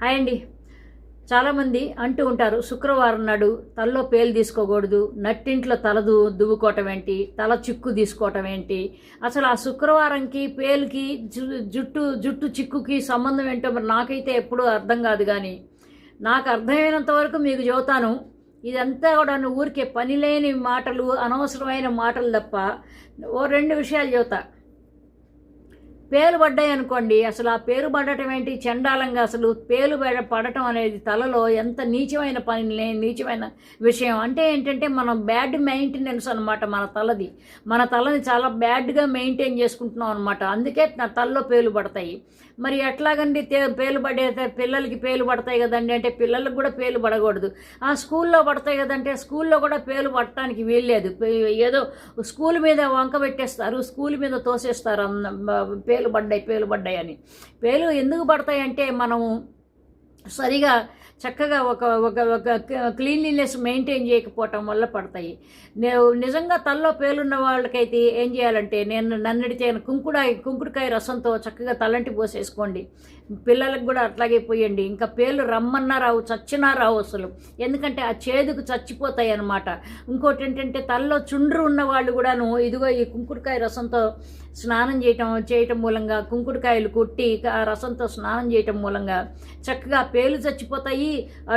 Hi అండి. చాలామంది అంటూ ఉంటారు శుక్రవారం నాడు తలలో పేలు తీసుకోకూడదు నట్టింట్లో తల దు దువ్వుకోవటం ఏంటి తల చిక్కు తీసుకోవటం ఏంటి? అసలు ఆ శుక్రవారంకి పేలుకి జుట్టు జుట్టు చిక్కుకి సంబంధం ఏంటో మరి నాకైతే ఎప్పుడూ అర్థం కాదు కానీ నాకు అర్థమైనంత వరకు మీకు చెబుతాను. ఇదంతా కూడా ఊరికే పనిలేని మాటలు అనవసరమైన మాటలు తప్ప ఓ రెండు విషయాలు చెబుతా. పేలు పడ్డాయి అనుకోండి. అసలు ఆ పేరు పడటం ఏంటి? చండాలంగా అసలు పేలు పడ- పడటం అనేది తలలో ఎంత నీచమైన పని నీచమైన విషయం. అంటే ఏంటంటే మనం బ్యాడ్ మెయింటెనెన్స్ అనమాట మన తలది. మన తలని చాలా బ్యాడ్గా మెయింటైన్ చేసుకుంటున్నాం అనమాట అందుకే నా తలలో పేలు పడతాయి. మరి ఎట్లాగండి పేలు పడే పిల్లలకి పేలు పడతాయి కదండి. అంటే పిల్లలకు కూడా పేలు పడకూడదు. ఆ స్కూల్లో పడతాయి కదంటే స్కూల్లో కూడా పేలు పడటానికి వీల్లేదు. ఏదో స్కూల్ మీద వంక పెట్టేస్తారు. స్కూల్ మీద తోసేస్తారు. అన్న- పేలు పడ్డాయి పేలు పడ్డాయి అని పేలు ఎందుకు పడతాయి అంటే మనము సరిగా చక్కగా ఒక ఒక ఒక క్లీన్లీనెస్ మెయింటైన్ చేయకపోవటం వల్ల పడతాయి. నిజంగా తల్లో పేలున్న వాళ్ళకైతే ఏం చేయాలంటే నేను నన్నడితే కుంకుడాయి కుంకుడుకాయ రసంతో చక్కగా తలంటి పోసేసుకోండి. పిల్లలకు కూడా అట్లాగే పోయండి. ఇంకా పేలు రమ్మన్నా రావు చచ్చినా రావు అసలు. ఎందుకంటే ఆ చేదుకు చచ్చిపోతాయి అన్నమాట. ఇంకోటి ఏంటంటే తల్లో చుండ్రు ఉన్న వాళ్ళు కూడాను ఇదిగో ఈ కుంకుడుకాయ రసంతో స్నానం చేయటం చేయటం మూలంగా కుంకుడుకాయలు కొట్టి ఆ రసంతో స్నానం చేయటం మూలంగా చక్కగా పేలు చచ్చిపోతాయి. ఆ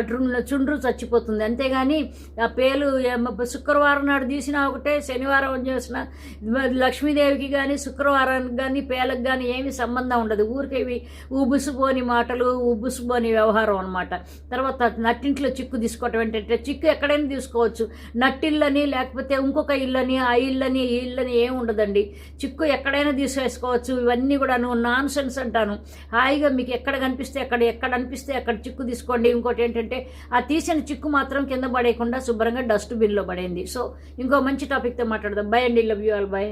చుండ్రు చచ్చిపోతుంది. అంతేగాని ఆ పేలు శుక్రవారం నాడు తీసినా ఒకటే శనివారం చేసిన లక్ష్మీదేవికి కానీ శుక్రవారానికి కానీ పేలకు కానీ ఏమి సంబంధం ఉండదు. ఊరికేవి ఉబుసుపోని మాటలు ఉబుసుపోని వ్యవహారం అనమాట తర్వాత నట్టింట్లో చిక్కు తీసుకోవటం ఏంటంటే చిక్కు ఎక్కడైనా తీసుకోవచ్చు. నట్టిల్లని లేకపోతే ఇంకొక ఇల్లని ఆ ఇల్లని ఈ ఇల్లని ఏమి ఉండదండి. చిక్కు ఎక్కడైనా తీసేసుకోవచ్చు. ఇవన్నీ కూడా నువ్వు నాన్ సెన్స్ అంటాను. హాయిగా మీకు ఎక్కడ కనిపిస్తే అక్కడ ఎక్కడ అనిపిస్తే అక్కడ చిక్కు తీసుకోండి. ఇంకోటి ఏంటంటే ఆ తీసిన చిక్కు మాత్రం కింద పడేయకుండా శుభ్రంగా డస్ట్బిన్లో పడేయండి. సో ఇంకో మంచి టాపిక్తో మాట్లాడదాం. బై అండి. Love you all by